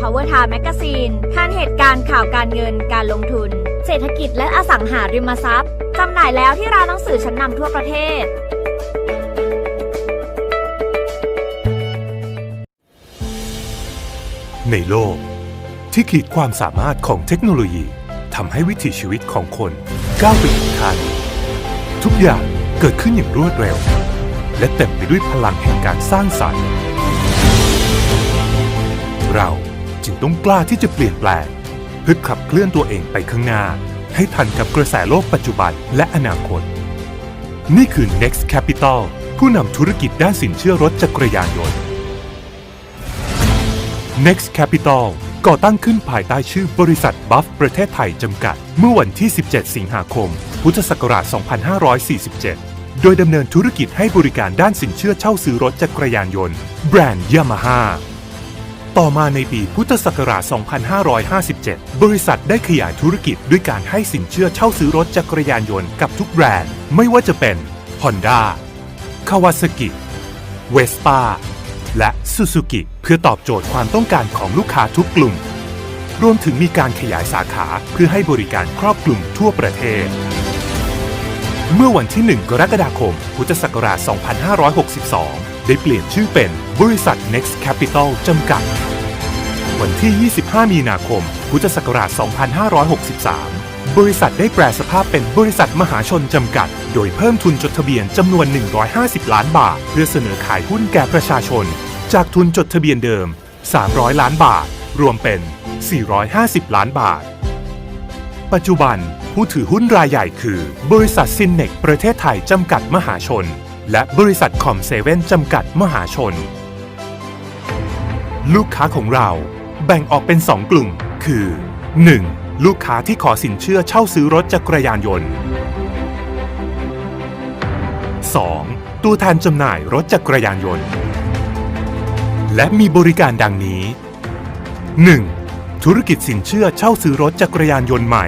Power Time Magazine ทันเหตุการณ์ข่าวการเงินการลงทุน เศรษฐกิจและอสังหาริมทรัพย์จำหน่ายแล้วที่ร้านหนังสือชั้นนำทั่วประเทศ ในโลก ที่ขีดความสามารถของเทคโนโลยีทำให้วิถีชีวิตของคนก้าวไปอีกขั้นทุกอย่างเกิดขึ้นอย่างรวดเร็ว และเต็มไปด้วยพลังแห่งการสร้างสรรค์เรา จึงต้องกล้าที่จะเปลี่ยนแปลง เพื่อขับเคลื่อนตัวเองไปข้างหน้า ให้ทันกับกระแสโลกปัจจุบันและอนาคต นี่คือ Next Capital ผู้นำธุรกิจด้านสินเชื่อรถจักรยานยนต์ Next Capital ก่อตั้งขึ้นภายใต้ชื่อบริษัทบัฟประเทศไทยจำกัด เมื่อวันที่ 17 สิงหาคม พุทธศักราช 2547 โดยดำเนินธุรกิจให้บริการด้านสินเชื่อเช่าซื้อรถจักรยานยนต์ แบรนด์ยามาฮ่า ต่อมาในปีพุทธศักราช 2557 บริษัทได้ขยายธุรกิจด้วยการให้สินเชื่อเช่าซื้อรถจักรยานยนต์กับทุกแบรนด์ ไม่ว่าจะเป็น Honda Kawasaki Vespa และ Suzuki เพื่อตอบโจทย์ความต้องการของลูกค้าทุกกลุ่ม รวมถึงมีการขยายสาขาเพื่อให้บริการครอบคลุมทั่วประเทศ เมื่อวันที่ 1 กรกฎาคม พุทธศักราช 2562 ได้เปลี่ยนชื่อเป็น บริษัท Next Capital จำกัด วันที่ 25 มีนาคม พุทธศักราช 2563 บริษัทได้แปลสภาพเป็นบริษัทมหาชนจำกัด โดยเพิ่มทุนจดทะเบียนจำนวน 150 ล้านบาท เพื่อเสนอขายหุ้นแก่ประชาชน จากทุนจดทะเบียนเดิม 300 ล้านบาท รวมเป็น 450 ล้านบาท ปัจจุบันผู้ถือหุ้นรายใหญ่คือ บริษัทซินเนกประเทศไทยจำกัดมหาชน และบริษัทคอมเซเว่นจำกัดมหาชน ลูกค้าของเราแบ่งออกเป็น 2 กลุ่ม คือ 1. ลูกค้าที่ขอสินเชื่อเช่าซื้อรถจักรยานยนต์ 2. ตัวแทนจำหน่ายรถจักรยานยนต์ และมีบริการดังนี้ 1. ธุรกิจสินเชื่อเช่าซื้อรถจักรยานยนต์ใหม่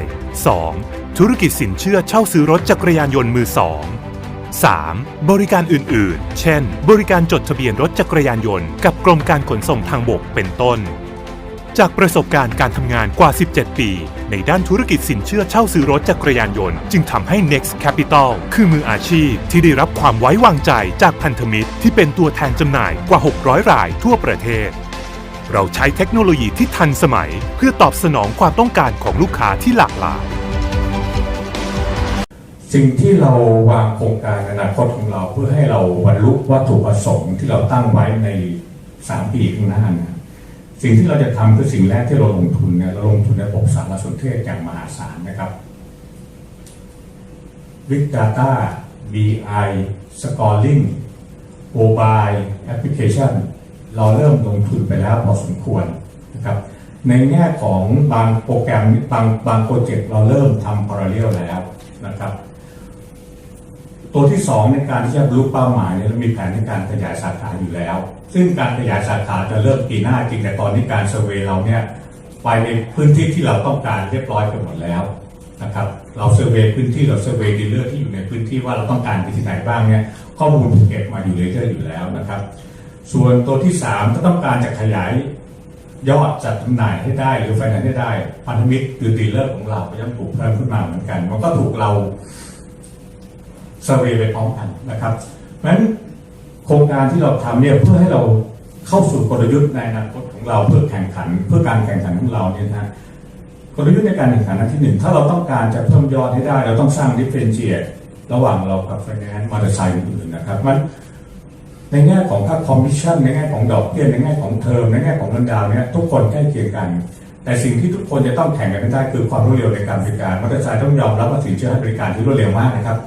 2. ธุรกิจสินเชื่อเช่าซื้อรถจักรยานยนต์มือสอง 3. บริการอื่น ๆ เช่น บริการจดทะเบียนรถจักรยานยนต์กับกรมการขนส่งทางบกเป็นต้น จากประสบการณ์การทำงานกว่า 17 ปี ในด้านธุรกิจสินเชื่อเช่าซื้อรถจักรยานยนต์ จึงทำให้ Next Capital คือมืออาชีพที่ได้รับความไว้วางใจจากพันธมิตร ที่เป็นตัวแทนจำหน่ายกว่า 600 รายทั่วประเทศเราใช้เทคโนโลยีที่ทันสมัย เพื่อตอบสนองความต้องการของลูกค้าที่หลากหลาย สิ่งที่เราวางโครงการอนาคตของเราเพื่อให้เราบรรลุวัตถุประสงค์ที่เราตั้งไว้ใน 3 ปีข้างหน้านะสิ่งที่เราจะทำคือสิ่งแรกที่เราลงทุนเนี่ยเราลงทุนในระบบสารสนเทศอย่างมหาศาลนะครับ Big Data BI Scoring Mobile Application เราเริ่มลงทุนไปแล้วพอสมควรนะครับในแง่ของบางโปรแกรมบางบางโปรเจกต์เราเริ่มทำ parallel แล้วนะครับ ตัวที่ 2 ในการที่จะบรรลุเป้าหมายเนี่ยเรามีแผนในการขยายสาขาอยู่แล้ว ซึ่งการขยายสาขาจะเริ่มปีหน้าจริงแต่ตอนนี้การเซอร์เวยเราเนี่ยไปในพื้นที่ที่เราต้องการเรียบร้อยไปหมดแล้วนะครับเราเซอร์เวยพื้นที่เราเซอร์เวยดีลเลอร์ที่อยู่ในพื้นที่ว่าเราต้องการไปที่ไหนบ้างเนี่ยข้อมูลเก็บมาอยู่เรื่อยๆอยู่แล้วนะครับ ส่วนตัวที่ 3 ถ้าต้องการจะขยายยอดจัดจำหน่ายให้ได้หรือไฟแนนซ์ให้ได้พันธมิตรหรือดีลเลอร์ของเราก็ย่อมถูกเพิ่มขึ้นมาเหมือนกัน มันก็ถูกเรา เซอร์เวย์ไปพร้อมกันนะครับเพราะฉะนั้นโครงการที่เราทำเนี่ยเพื่อให้เราเข้าสู่กลยุทธ์ในอนาคตของเราเพื่อแข่งขัน เพื่อการแข่งขันของเราเนี่ยนะกลยุทธ์ในการแข่งขันอันที่หนึ่งถ้าเราต้องการจะเพิ่มยอดให้ได้ เราต้องสร้างดิเฟนเชียระหว่างเรากับไฟแนนซ์มอเตอร์ไซค์อื่นๆนะครับมันในแง่ของค่าคอมมิชชั่นในแง่ของดอกเบี้ยในแง่ของเทอมในแง่ของเงินดาวน์เนี่ยทุกคนใกล้เคียงกัน แต่สิ่งที่ทุกคนจะต้องแข่งกันไม่ได้คือความรวดเร็วในการบริการมอเตอร์ไซค์ต้องยอมรับว่าสินเชื่อให้บริการที่รวดเร็วมากนะครับ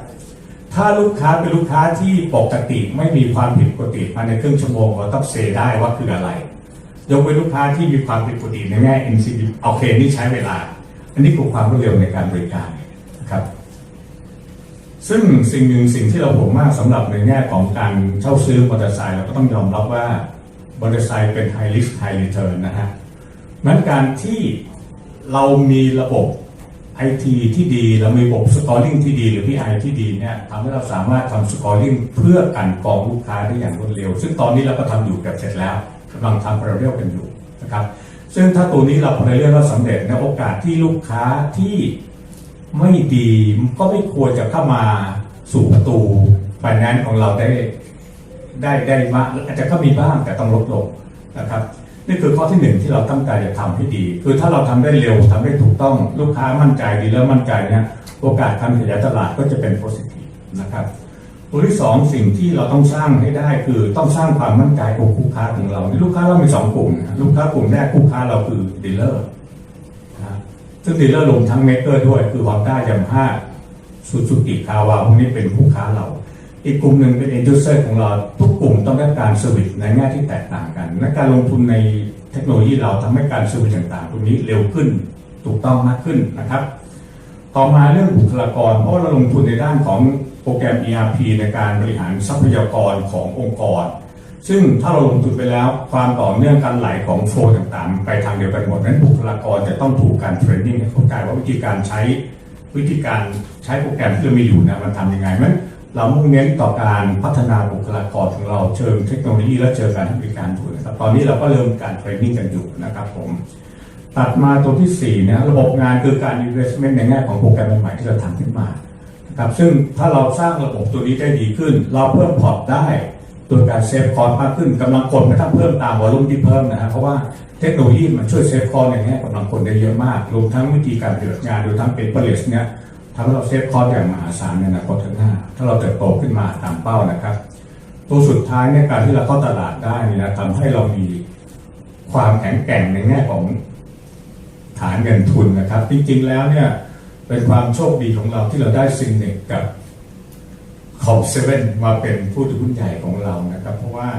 ถ้าลูกค้าเป็นลูกค้าที่ปกติไม่มีความผิดปกติภายในครึ่งชั่วโมงเราต้องเซได้ว่าคืออะไร ยกเว้นลูกค้าที่มีความผิดปกติในแง่ NCB โอเคนี่ใช้เวลา อันนี้คือความรวดเร็วในการบริการนะครับ ซึ่งสิ่งหนึ่งสิ่งที่เราผมมากสำหรับในแง่ของการเช่าซื้อมอเตอร์ไซค์เราก็ต้องยอมรับว่ามอเตอร์ไซค์เป็น high risk high return นะฮะนั้นการที่เรามีระบบ ไอทีที่ดีเรามีระบบสกอร์ลิงที่ดี หรือ PI ที่ดีเนี่ยทำให้เราสามารถทำสกอร์ลิงเพื่อกันกองลูกค้าได้อย่างรวดเร็ว ซึ่งตอนนี้เราก็ทำอยู่เกือบเสร็จแล้วกำลังทำ p a r a l l e กันอยู่นะครับซึ่งถ้าตัวนี้เราพอในเรื่องเราสำเร็จนะโอกาสที่ลูกค้าที่ไม่ดีก็ไม่ควรจะเข้ามาสู่ประตูไฟแนนของเราได้ได้ได้มากอาจจะก็มีบ้างแต่ต้องลดลงนะครับ นี่คือข้อที่หนึ่งที่เราตั้งใจจะทำให้ดี คือถ้าเราทำได้เร็วทำได้ถูกต้องลูกค้ามั่นใจดีแล้วมั่นใจเนี่ยโอกาสการขยายตลาดก็จะเป็น positive นะครับตัวที่สองสิ่งที่เราต้องสร้างให้ได้คือต้องสร้างความมั่นใจของลูกค้าของเรา ลูกค้าเรามีสองกลุ่มนะลูกค้ากลุ่มแรกลูกค้าเราคือดีลเลอร์นะซึ่งดีลเลอร์รวมทั้งเมเกอร์ด้วย คือฮอนด้ายามาฮ่าซูซูกิคาวาพวกนี้เป็นลูกค้าเรา อีกกลุ่มหนึ่งเป็น end user ของเรา ทุกกลุ่มต้องได้การเซอร์วิสในแง่ที่แตกต่างกัน และการลงทุนในเทคโนโลยีเราทำให้การเซอร์วิสต่างๆตรงนี้เร็วขึ้นถูกต้องมากขึ้นนะครับ ต่อมาเรื่องบุคลากร เพราะเราลงทุนในด้านของโปรแกรม ERP ในการบริหารทรัพยากรขององค์กร ซึ่งถ้าเราลงทุนไปแล้วความต่อเนื่องการไหลของโฟล์ต่างๆ ไปทางเดียวกันหมดนั้นบุคลากรจะต้องถูกการเทรนนิ่งเข้าใจว่าวิธีการใช้วิธีการใช้โปรแกรมที่เรามีอยู่นะมันทำยังไงมัน เรามุ่งเน้นต่อการพัฒนาบุคลากรของเราเชิงเทคโนโลยีและเชิงการให้บริการถูกนะครับตอนนี้เราก็เริ่มการเทรนนิ่งกันอยู่นะครับผมตัดมาตัวที่4เนี่ยระบบงานคือการ investment ในแง่ของโปรแกรมใหม่ๆที่เราทำขึ้นมานะครับซึ่งถ้าเราสร้างระบบตัวนี้ได้ดีขึ้น เราเพิ่มพอร์ตได้โดยการเซฟคอร์มากขึ้นกำลังคนไม่ต้องเพิ่มตามวอลุ่มที่เพิ่มนะฮะเพราะว่าเทคโนโลยีมันช่วยเซฟคอร์ในแง่กำลังคนได้เยอะมากรวมทั้งวิธีการปฏิบัติงานโดยทั้งเป็นเปอร์เลสเนี่ย ทำให้เราเซฟคอร์อย่างมหาศาลในอนาคตข้างหน้า ถ้าเราเติบโตขึ้นมาตามเป้านะครับ ตัวสุดท้ายในยการที่เราเข้าตลาดได้นี่นะทำให้เรามีความแข็งแกร่งในแง่ของฐานเงินทุนนะครับ จริงๆแล้วเนี่ยเป็นความโชคดีของเราที่เราได้ซินเนกกับคอมเซเว่นมาเป็นผู้ถือหุ้นใหญ่ของเรานะครับ เพราะว่า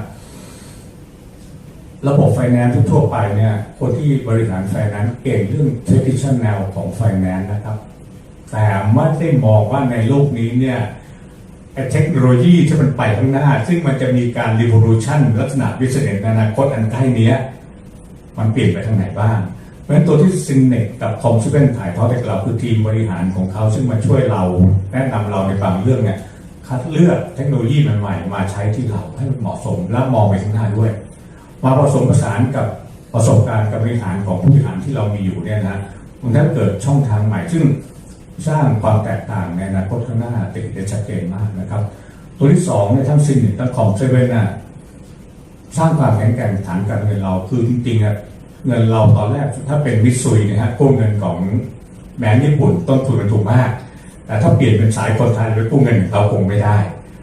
ระบบไฟแนนซ์ทั่วไปเนี่ย คนที่บริหารไฟแนนซ์เก่งเรื่อง traditional ของไฟแนนซ์นะครับ แต่ไม่ได้มองว่าในโลกนี้เนี่ยเทคโนโลยีที่มันไปข้างหน้า ซึ่งมันจะมีการ revolution ลักษณะ business ในอนาคตอันใกล้นี้มันเปลี่ยนไปทางไหนบ้าง เพราะฉะนั้นตัวที่ซินเนกกับคอมซิเวนถ่ายทอดให้กับเราคือทีมบริหารของเขาซึ่งมาช่วยเราแนะนำเราในบางเรื่องเนี่ยคัดเลือกเทคโนโลยีใหม่ๆมาใช้ที่เราให้มันเหมาะสมและมองไปข้างหน้าด้วย มาผสมผสานกับประสบการณ์การบริหารของผู้บริหารที่เรามีอยู่เนี่ยนะมันถ้าเกิดช่องทางใหม่ซึ่ง สร้างความแตกต่างในอนาคตข้างหน้าติดได้ชัดเจนมากนะครับ ตัวที่สองเนี่ยทั้งซินทั้งคอมเซเว่นน่ะสร้างความแข็งแกร่งฐานการเงินเราคือจริงๆอะเงินเราตอนแรกถ้าเป็นมิตซุยนะฮะกู้เงินของแบงก์ญี่ปุ่นต้นทุนมันถูกมาก แต่ถ้าเปลี่ยนเป็นสายคนไทยไปกู้เงินเราคงไม่ได้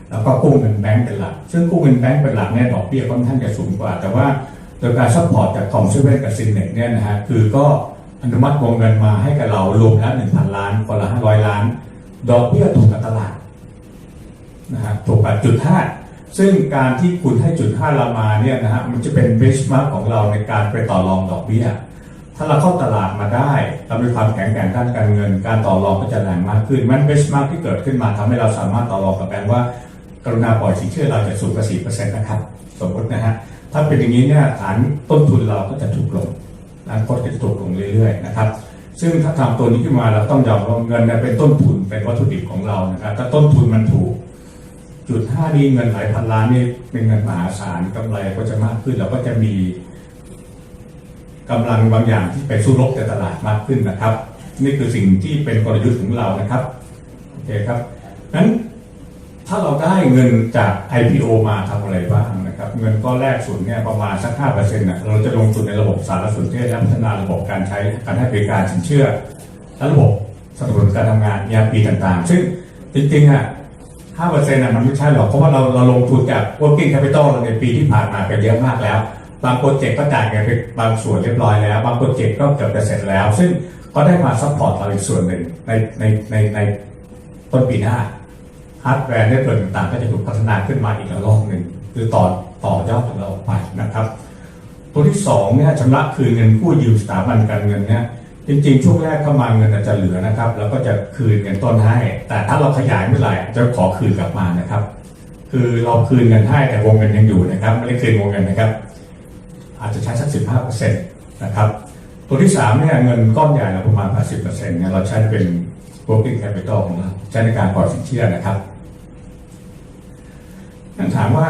แล้วก็กู้เงินแบงก์เป็นหลัก ซึ่งกู้เงินแบงก์เป็นหลักเนี่ยดอกเบี้ยค่อนข้างจะสูงกว่า แต่ว่าโดยการซัพพอร์ตจากคอมเซเว่นกับซินเน็ตเนี่ยนะฮะคือก็ อนุมัติวงเงินมาให้กับเรารวมแล้วหนึ่งพันล้านคนละห้าร้อยล้าน ดอกเบี้ยถูกกับตลาดนะฮะถูกกับจุดห้าซึ่งการที่คุณให้จุดห้าเรามาเนี่ยนะฮะมันจะเป็นเบสมาร์กของเราในการไปต่อรองดอกเบี้ย ถ้าเราเข้าตลาดมาได้เรามีความแข็งแกร่งด้านการเงิน การต่อรองก็จะแรงมากขึ้นมันเบสมาร์กที่เกิดขึ้นมาทำให้เราสามารถต่อรองกับแบงก์ว่ากรุณาปล่อยสินเชื่อเราจะสูงกว่าสี่เปอร์เซ็นต์นะครับ สมมตินะฮะถ้าเป็นอย่างนี้เนี่ยฐานต้นทุนเราก็จะถูกลง อนาคตก็จะถูกลงเรื่อยๆนะครับซึ่งถ้าทำตัวนี้ขึ้นมาเราต้องยอมรับว่าเงินเป็นต้นทุนเป็นวัตถุดิบของเรานะครับถ้าต้นทุนมันถูก จุดห้านี้เงินหลายพันล้านนี่เป็นเงินมหาศาลกำไรก็จะมากขึ้นเราก็จะมีกำลังบางอย่างที่ไปสู้รบในตลาดมากขึ้นนะครับ นี่คือสิ่งที่เป็นกลยุทธ์ของเรานะครับโอเคครับนั้น ถ้าเราได้เงินจาก IPO มาทำอะไรบ้างนะครับ เงินก้อนแรกสุดเนี่ยประมาณสักห้าเปอร์เซ็นต์นะเราจะลงทุนในระบบสารสนเทศและพัฒนาระบบการใช้การให้บริการสินเชื่อ และระบบสนับสนุนการทำงาน ERP ต่างๆ ซึ่งจริงๆอะห้าเปอร์เซ็นต์ะมันไม่ใช่หรอก เพราะว่าเราเราลงทุนจาก working capital เราในปีที่ผ่านมาไปเยอะมากแล้ว บางโปรเจกต์ก็จ่ายเงินไปบางส่วนเรียบร้อยแล้ว บางโปรเจกต์ก็เกือบจะเสร็จแล้ว ซึ่งก็ได้มาซัพพอร์ตเราอีกส่วนหนึ่งในในในในต้นปีหน้า ฮาร์ดแวร์เน็ตเวิร์กต่างๆ ก็จะถูกพัฒนาขึ้นมาอีกระลอกหนึ่งคือต่อต่อยอดของเราออกไปนะครับ ตัวที่สองเนี่ยชำระคืนเงินกู้ยืมสถาบันการเงินเนี่ยจริงๆ ช่วงแรกเข้ามาเงินอาจจะเหลือนะครับ แล้วก็จะคืนเงินต้นให้ แต่ถ้าเราขยายเมื่อไหร่จะขอคืนกลับมานะครับ คือเราคืนเงินให้แต่วงเงินยังอยู่นะครับ ไม่ได้คืนวงเงินนะครับ อาจจะใช้สักสิบห้าเปอร์เซ็นต์นะครับ ตัวที่สามเนี่ยเงินก้อนใหญ่เราประมาณแปดสิบเปอร์เซ็นต์เนี่ยเราใช้เป็น working capital ของเราใช้ในการปล่อยสินเชื่อนะครับงั้นถามว่า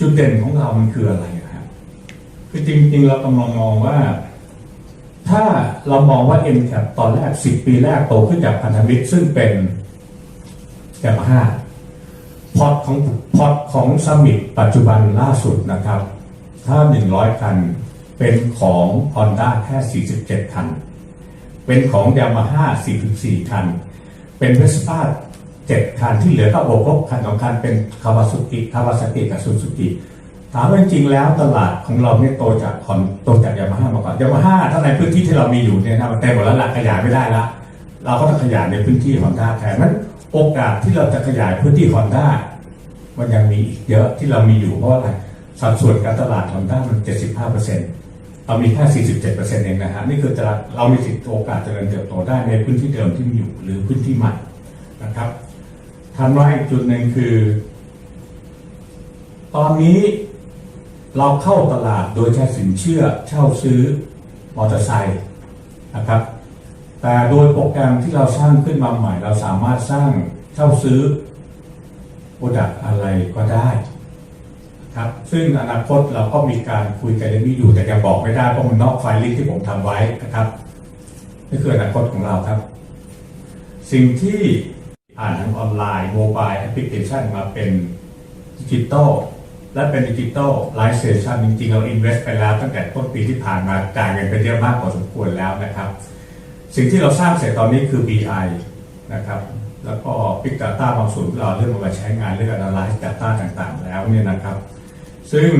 จุดเด่นของเรามันคืออะไรนะครับคือจริง ๆ เรากำลังมองว่า ถ้าเรามองว่า m c a p ตอนแรก 10 ปีแรกโตขึ้นจากพันธมิตรซึ่งเป็นแกมห้าพอตของพอตของสมิ t ปัจจุบันล่าสุดนะครับ ถ้า 100 คัน เป็นของ Honda แค่ 47 คัน เป็นของ Yamaha 44 คัน เป็น Vespa 7 คันที่เหลือก็โอครบคันสองคันเป็นคาวาสุกิคาวาซากิกับซูซูกิถามว่าจริงๆแล้วตลาดของเราเนี่ยโตจากคอนโตจากยามาฮ่ามาก่อนยามาฮ่าถ้าในพื้นที่ที่เรามีอยู่เนี่ยนะมันเต็มหมดแล้วละขยายไม่ได้ละเราก็ต้องขยายในพื้นที่ฮอนด้าแทนนั้นโอกาสที่เราจะขยายพื้นที่ฮอนด้ามันยังมีอีกเยอะที่เรามีอยู่เพราะอะไรสัดส่วนการตลาดฮอนด้ามัน 75เเรามีแค่ 47เอร์เองนะฮะนี่คือตลาดเรามีสิทธิโอกาสเจริญเติบโตได้ในพื้นที่เดิมที่มีอยู่หรือพื้นที่ใหม่นะครับทันว่าอีกจุดหนึ่งคือ ตอนนี้เราเข้าตลาดโดยใช้สินเชื่อเช่าซื้อมอเตอร์ไซค์นะครับ แต่โดยโปรแกรมที่เราสร้างขึ้นมาใหม่ เราสามารถสร้างเช่าซื้อโปรดักอะไรก็ได้ ครับซึ่งอนาคตเราก็มีการคุยกันเรื่องนี้อยู่แต่ยังบอกไม่ได้เพราะมันนอกไฟล์ลิสที่ผมทำไว้นะครับนี่คืออนาคตของเราครับ สิ่งที่อ่านทางออนไลน์โมบายแอปพลิเคชันมาเป็นดิจิตอลและเป็นดิจิตอลไลฟ์เซชันจริงๆ เราอินเวสต์ไปแล้วตั้งแต่ต้นปีที่ผ่านมาจ่ายเงินไปเยอะมากพอสมควรแล้วนะครับ สิ่งที่เราสร้างเสร็จตอนนี้คือ BI นะครับแล้วก็ Big Data บางส่วนเราเริ่มมาใช้งานเรื่อง Analyze Data ต่างๆ แล้วเนี่ยนะครับ ซึ่ง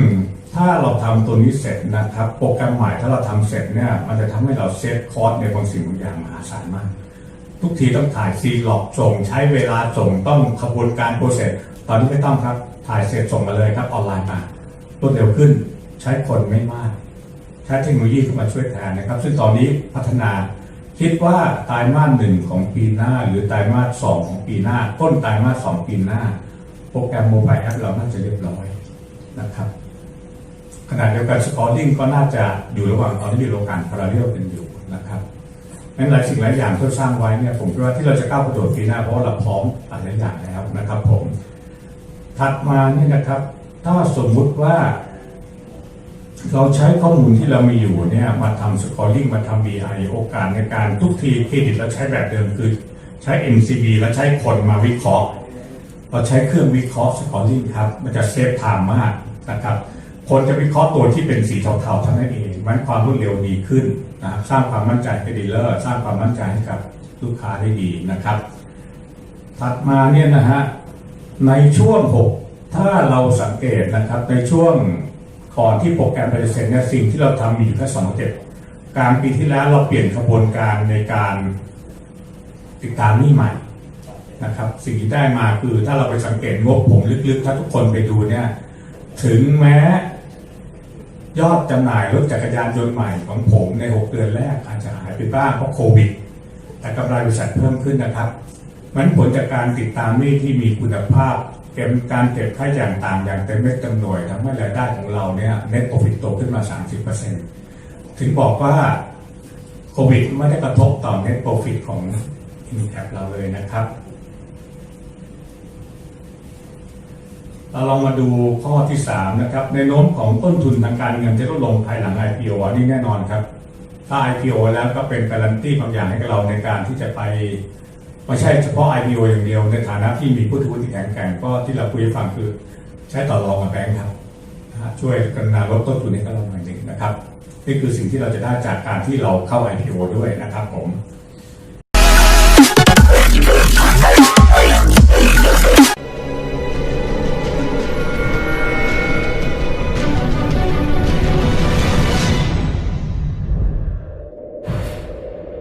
ถ้าเราทำตัวนี้เสร็จนะครับ โปรแกรมใหม่ถ้าเราทำเสร็จเนี่ยมันจะทำให้เราเซฟคอสในบางสิ่งบางอย่างมหาศาลมาก ทุกทีต้องถ่ายซีหลอกส่ง ใช้เวลาส่งต้องขบวนการโปรเซสตอนนี้ไม่ต้องครับถ่ายเสร็จส่งมาเลยครับออนไลน์มารวดเร็วขึ้นใช้คนไม่มากใช้เทคโนโลยีเข้ามาช่วยแทนนะครับ ซึ่งตอนนี้พัฒนาคิดว่าไตรมาสหนึ่งของปีหน้า หรือไตรมาสสองของปีหน้า ต้นไตรมาสสองปีหน้า โปรแกรมโมบายแอปเราน่าจะเรียบร้อย นะครับขณะเดียวกันสกอร์ลิงก็น่าจะอยู่ระหว่างตอนที่อยู่ระหว่างพาราเรลกันอยู่นะครับนั้นหลายสิ่งหลายอย่างที่สร้างไว้เนี่ยผมคิดว่าที่เราจะก้าวกระโดดปีหน้าเพราะเราพร้อมหลายอย่างแล้วนะครับ ผม ถัดมาเนี่ยนะครับ ถ้าสมมุติว่า เราใช้ข้อมูลที่เรามีอยู่เนี่ยมาทำสกอร์ลิงมาทำ BI โอกาสในการทุกทีเครดิตเราใช้แบบเดิมคือใช้ MCB แล้วใช้คนมาวิเคราะห์เราใช้เครื่องวิเคราะห์สกอร์ลิงครับ มันจะเซฟไทม์มาก นะครับคนจะวิเคราะห์ตัวที่เป็นสีเทาๆเท่านั้นเองมันความรวดเร็วดีขึ้นนะครับสร้างความมั่นใจให้ดีลเลอร์ สร้างความมั่นใจให้กับลูกค้าได้ดีนะครับ ถัดมาเนี่ยนะฮะในช่วง 6 ถ้าเราสังเกตนะครับในช่วงก่อนที่โปรแกรมไปเสร็จเนี่ยสิ่งที่เราทำมีอยู่แค่สองเจ็ดกลางปีที่แล้วเราเปลี่ยนกระบวนการในการติดตามหนี้ใหม่นะครับ สิ่งที่ได้มาคือถ้าเราไปสังเกตงบผมลึกๆ ถ้าทุกคนไปดูเนี่ย ถึงแม้ ยอดจำหน่ายรถจักรยานยนต์ใหม่ของผมใน 6 เดือนแรกอาจจะหายไปบ้างเพราะโควิด แต่กำไรบริษัทเพิ่มขึ้นนะครับมันผลจากการติดตามหนี้ที่มีคุณภาพเก็บการเก็บค่าใช้จ่ายต่างอย่างเต็มเม็ดเต็มหน่วยทำให้รายได้ของเราเนี่ยเน็ตโปรฟิตโตขึ้นมา 30%ถึงบอกว่าโควิดไม่ได้กระทบต่อเน็ตโปรฟิตของอินแคปเราเลยนะครับ เราลองมาดูข้อที่ 3 นะครับ ในโน้มของต้นทุนทางการเงินจะลดลงภายหลัง IPO อันนี้แน่นอนครับ ถ้า IPO แล้วก็เป็นการันตีบางอย่างให้กับเราในการที่จะไปไม่ใช่เฉพาะ IPO อย่างเดียว ในฐานะที่มีผู้ถือหุ้นที่แข็งแกร่งก็ที่เราคุยฟังคือใช้ต่อรองกับแบงค์ครับช่วยกันนาลดต้นทุนให้กับเราหน่อยหนึ่งนะครับนี่คือสิ่งที่เราจะได้จากการที่เราเข้า IPO ด้วยนะครับผม